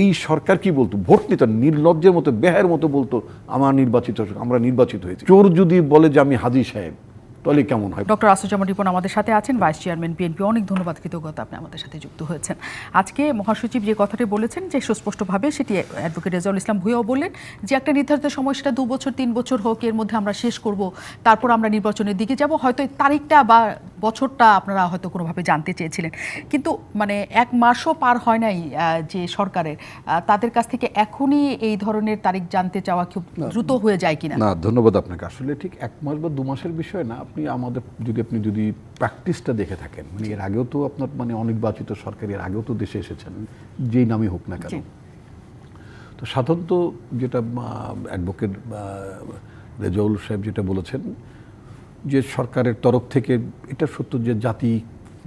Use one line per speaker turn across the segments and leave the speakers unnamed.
এই সরকার কি বলতো? ভোট নিত নির্লজ্জের মতো বেহের মতো বলতো, আমার নির্বাচিত, আমরা নির্বাচিত হয়েছি। চোর যদি বলে যে আমি হাজি সাহেব, তাহলে কেমন হয়?
ডক্টর আসুজ্জামান রিপন আমাদের সাথে আছেন, ভাইস চেয়ারম্যান বিএনপি, অনেক ধন্যবাদ, কৃতজ্ঞতা আপনি আমাদের সাথে যুক্ত হয়েছেন। আজকে মহাসচিব যে কথাটি বলেছেন, যে সুস্পষ্টভাবে সেটি অ্যাডভোকেট রেজাউল ইসলাম ভুইয়াও বললেন, যে একটা নির্ধারিত সময় সেটা দু বছর, তিন বছর হোক, এর মধ্যে আমরা শেষ করব, তারপর আমরা নির্বাচনের দিকে যাব, হয়তো তারিখটা বা বছরটা আপনারা হয়তো কোনোভাবে জানতে চেয়েছিলেন। কিন্তু মানে এক মাসও পার হয় নাই যে সরকারের। তাদের কাছ থেকে এখনই এই ধরনের তারিখ জানতে চাওয়া খুব দ্রুত হয়ে যায় কিনা?
না ধন্যবাদ আপনাকে। আসলে ঠিক এক মাস বা দু মাসের বিষয় না। আপনি আমাদের যদি আপনি যদি প্র্যাকটিসটা দেখে থাকেন মানে এর আগেও তো আপনার মানে অনির্বাচিত সরকার এর আগেও তো দেশে এসেছেন যেই নামই হোক না কেন। তো সাধারণত যেটা অ্যাডভোকেট রেজাউল সাহেব যেটা বলেছেন যে সরকারের তরফ থেকে এটা সত্য যে জাতি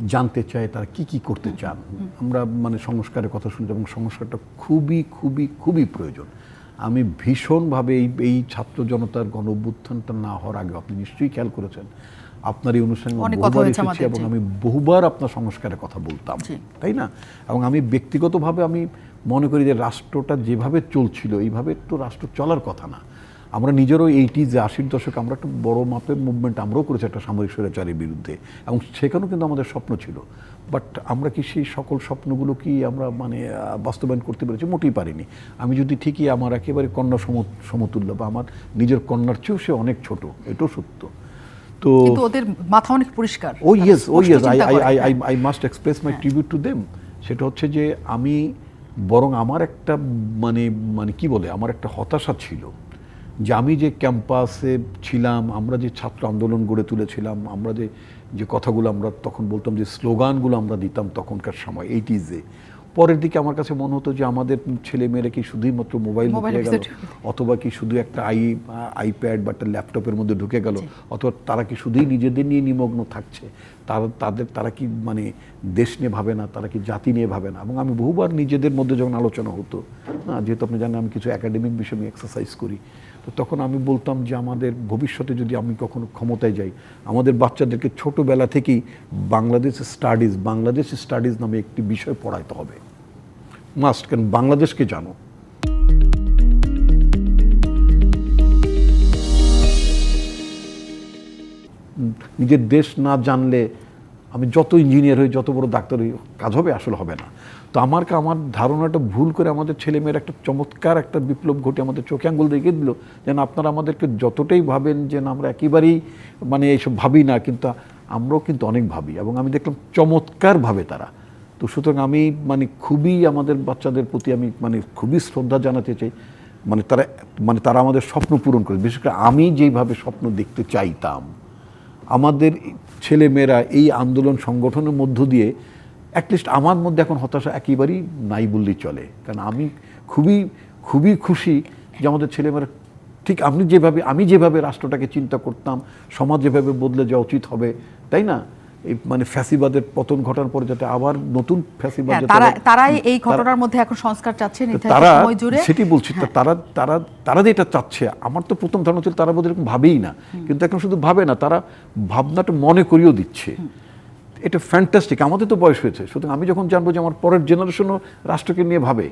জানতে চায় তারা কি কি করতে চান। আমরা মানে সংস্কারের কথা শুনছি এবং সংস্কারটা খুবই খুবই খুবই প্রয়োজন। আমি ভীষণভাবে এই এই ছাত্র জনতার গণ অভ্যুত্থানটা না হওয়ার আগে আপনি নিশ্চয়ই খেয়াল করেছেন। আপনার এই অনুষ্ঠানে বহুবার এসেছি এবং আমি বহুবার আপনার সংস্কারের কথা বলতাম তাই না? এবং আমি ব্যক্তিগতভাবে আমি মনে করি যে রাষ্ট্রটা যেভাবে চলছিল এইভাবে তো রাষ্ট্র চলার কথা না। আমরা নিজেরও এইটিজ আশির দশক আমরা একটা বড় মাপের মুভমেন্ট আমরাও করেছি একটা সামরিক স্বৈরাচারের বিরুদ্ধে। এবং সেখানেও কিন্তু আমাদের স্বপ্ন ছিল। বাট আমরা কি সেই সকল স্বপ্নগুলো কি আমরা মানে বাস্তবায়ন করতে পেরেছি মোটেই পারিনি। আমি যদি ঠিকই আমার একেবারে কন্যা সম- সমতুল্য বা আমার নিজের কন্যার চেয়েও সে অনেক ছোট এটাও সত্য। তো
কিন্তু ওদের মাথা অনেক পরিষ্কার।
ও yes oh yes I I I. I must express my tribute to them সেটা হচ্ছে যে আমি বরং আমার একটা মানে মানে কি বলে আমার একটা হতাশা ছিল। যে আমি যে ক্যাম্পাসে ছিলাম আমরা যে ছাত্র আন্দোলন গড়ে তুলেছিলাম আমরা যে যে কথাগুলো আমরা তখন বলতাম যে স্লোগানগুলো আমরা দিতাম তখনকার সময় এইটিজে পরের দিকে আমার কাছে মনে হতো যে আমাদের ছেলে মেয়েরা কি শুধুই মাত্র মোবাইল ঢুকে গেল অথবা কি শুধু একটা আই আইপ্যাড বা একটা ল্যাপটপের মধ্যে ঢুকে গেল অথবা তারা কি শুধুই নিজেদের নিয়ে নিমগ্ন থাকছে তারা তাদের তারা কি মানে দেশ নিয়ে ভাবে না তারা কি জাতি নিয়ে ভাবে না? এবং আমি বহুবার নিজেদের মধ্যে যখন আলোচনা হতো না যেহেতু আপনি জানেন আমি কিছু একাডেমিক বিষয় নিয়ে এক্সারসাইজ করি তো তখন আমি বলতাম যে আমাদের ভবিষ্যতে যদি আমি কখনো ক্ষমতায় যাই, আমাদের বাচ্চাদেরকে ছোটোবেলা থেকেই বাংলাদেশ স্টাডিজ বাংলাদেশ স্টাডিজ নামে একটি বিষয় পড়াইতে হবে। মাস্ট কেন বাংলাদেশকে জানো। নিজের দেশ না জানলে আমি যত ইঞ্জিনিয়ার হই, যত বড় ডাক্তার হই, কাজ হবে, আসলে হবে না। তো আমার আমার ধারণাটা ভুল করে আমাদের ছেলেমেয়ের একটা চমৎকার একটা বিপ্লব ঘটে আমাদের চোখে আঙ্গুল দেখিয়ে দিল যেন আপনারা আমাদেরকে যতটাই ভাবেন যে না আমরা একেবারেই মানে এইসব ভাবি না, কিন্তু আমরাও কিন্তু অনেক ভাবি এবং আমি দেখলাম চমৎকার ভাবে তারা। তো সুতরাং আমি মানে খুবই আমাদের বাচ্চাদের প্রতি আমি মানে খুবই শ্রদ্ধা জানাতে চাই মানে তারা মানে তারা আমাদের স্বপ্ন পূরণ করে বিশেষ করে আমি যেইভাবে স্বপ্ন দেখতে চাইতাম, আমাদের ছেলে মেয়েরা এই আন্দোলন সংগঠনের মধ্য দিয়ে অ্যাটলিস্ট আমার মধ্যে এখন হতাশা একেবারেই নাই বললেই চলে। কারণ আমি খুবই খুবই খুশি যে আমাদের ছেলেমেয়েরা, ঠিক আপনি যেভাবে, আমি যেভাবে রাষ্ট্রটাকে চিন্তা করতাম, সমাজ যেভাবে বদলে যাওয়া উচিত হবে, তাই না? এই মানে ফ্যাসিবাদের পতন ঘটার পরে যাতে আবার নতুন ফ্যাসিবাদ
হ্যাঁ, তারাই এই ঘটনার মধ্যে এখন সংস্কার চাচ্ছে
তারা সেটি বলছি তারা তারা তারা যে এটা চাচ্ছে আমার তো প্রথম ধারণা ছিল তারা বোধহয় এরকম ভাবেই না। কিন্তু এখন শুধু ভাবে না তারা ভাবনাটা মনে করিয়েও দিচ্ছে। এটা ফ্যান্টাস্টিক আমাদের তো বয়স হয়েছে। সুতরাং আমি যখন জানব যে আমার পরের জেনারেশনও রাষ্ট্রকে নিয়ে ভাবে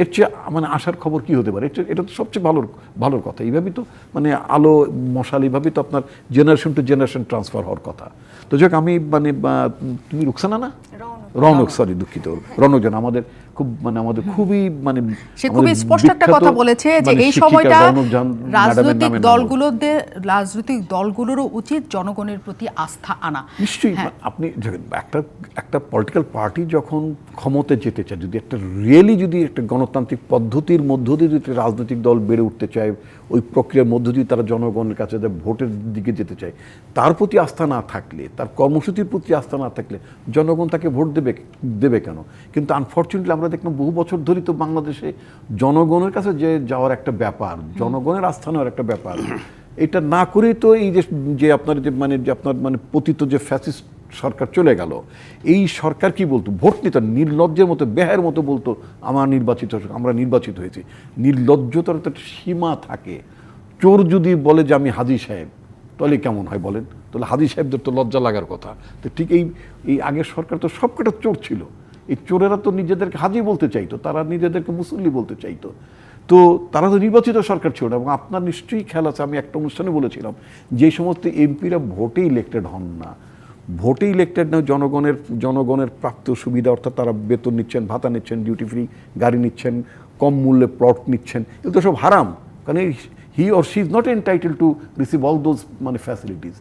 এর চেয়ে মানে আসার খবর কি হতে পারে? এটা তো সবচেয়ে ভালোর ভালোর কথা। এইভাবেই তো মানে আলো মশাল এইভাবেই তো আপনার জেনারেশন টু জেনারেশন ট্রান্সফার হওয়ার কথা। তো যাক আমি মানে তুমি রুকসানা না? রনক। সরি দুঃখিত। রনক জন আমাদের খুব মানে আমাদের খুবই মানে
সে খুবই স্পষ্ট একটা কথা বলেছে যে
মানে
এই সময়টা রাজনৈতিক দলগুলোদের রাজনৈতিক দলগুলোরও উচিত জনগণের প্রতি আস্থা আনা।
নিশ্চয়ই
হ্যাঁ।
আপনি দেখেন, একটা একটা পলিটিক্যাল পার্টি যখন ক্ষমতায় যেতে চায় যদি একটা রিয়েলি যদি একটা গণতান্ত্রিক পদ্ধতির মধ্য দিয়ে যদি রাজনৈতিক দল বেড়ে উঠতে চায় ওই প্রক্রিয়ার মধ্য দিয়ে তারা জনগণের কাছে ভোটের দিকে যেতে চায় তার প্রতি আস্থা না থাকলে তার কর্মসূচির প্রতি আস্থা না থাকলে জনগণ তাকে ভোট দেবে দেবে কেন? কিন্তু আনফর্চুনেটলি আমরা দেখলাম বহু বছর ধরেই তো বাংলাদেশে জনগণের কাছে যে যাওয়ার একটা ব্যাপার জনগণের আস্থা নেওয়ার একটা ব্যাপার। এটা না করেই তো এই যে যে আপনার যে মানে যে আপনার মানে পতিত যে ফ্যাসিস্ট সরকার চলে গেল এই সরকার কি বলতো? ভোট নিত নির্লজ্জের মতো বেহের মতো বলতো আমার নির্বাচিত আমরা নির্বাচিত হয়েছি। নির্লজ্জতার তো একটা সীমা থাকে। চোর যদি বলে যে আমি হাজি সাহেব তাহলে কেমন হয় বলেন? তাহলে হাজি সাহেবদের তো লজ্জা লাগার কথা। তো ঠিক এই এই আগের সরকার তো সবকটা চোর ছিল। এই চোরেরা তো নিজেদেরকে হাজি বলতে চাইতো, তারা নিজেদেরকে মুসল্লি বলতে চাইতো। তো তারা তো নির্বাচিত সরকার ছিল এবং আপনার নিশ্চয়ই খেয়াল আছে, আমি একটা অনুষ্ঠানে বলেছিলাম, যে সমস্ত এমপিরা ভোটে ইলেক্টেড হন না। ভোটে ইলেক্টেড না, জনগণের জনগণের প্রাপ্ত সুবিধা, অর্থাৎ তারা বেতন নিচ্ছেন, ভাতা নিচ্ছেন ডিউটি ফ্রি গাড়ি নিচ্ছেন, কম মূল্যে প্লট নিচ্ছেন, এগুলো তো সব হারাম। কারণ he or she is not entitle to receive all those মানে ফ্যাসিলিটিস